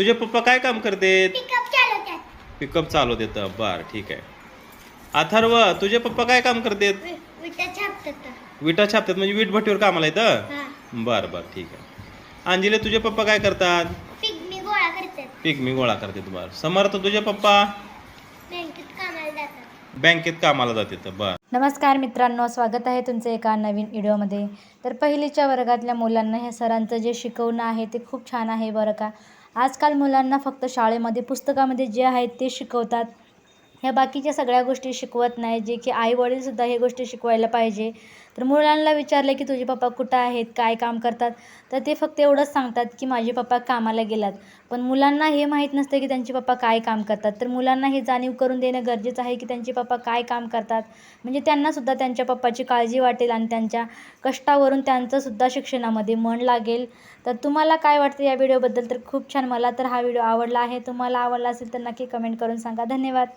तुझे पप्पा काय काम करतेत? पिकअप चालवत येतं बर ठीक आहे. अथर्व तुझे पप्पा काय काम करतेत? विटा छापतात. म्हणजे वीट भट्टीवर कामाला येतं बर बर ठीक आहे. अंजली तुझे पप्पा काय करतात? पिगमी गोळा करतात. पीक मी गोळा करतात बर. समर्थ तुझे पप्पा? बँकेत कामाला जातात बर. नमस्कार मित्रांनो स्वागत आहे तुमचं एका नवीन व्हिडिओमध्ये. तर पहिलीच्या वर्गातल्या मुलांना ह्या सरांचं जे शिकवणं आहे ते खूप छान आहे बरं का. आजकाल मुलांना फक्त शाळेमध्ये पुस्तकामध्ये जे आहे ते शिकवतात. ह्या बाकीच्या सगळ्या गोष्टी शिकवत नाही जे की आईवडीलसुद्धा हे गोष्टी शिकवायला पाहिजे. तर मुलांना विचारलं की तुझे पप्पा कुठं आहेत? काय काम करतात? तर ते फक्त एवढंच सांगतात की माझे पप्पा कामाला गेलात. पण मुलांना हे माहीत नसतं की त्यांचे पप्पा काय काम करतात? तर मुलांना हे जाणीव करून देणं गरजेचं आहे की त्यांचे पप्पा काय काम करतात? म्हणजे त्यांनासुद्धा त्यांच्या पप्पाची काळजी वाटेल आणि त्यांच्या कष्टावरून त्यांचंसुद्धा शिक्षणामध्ये मन लागेल. तर तुम्हाला काय वाटतं या व्हिडिओबद्दल? तर खूप छान मला तर हा व्हिडिओ आवडला आहे. तुम्हाला आवडला असेल तर नक्की कमेंट करून सांगा. धन्यवाद.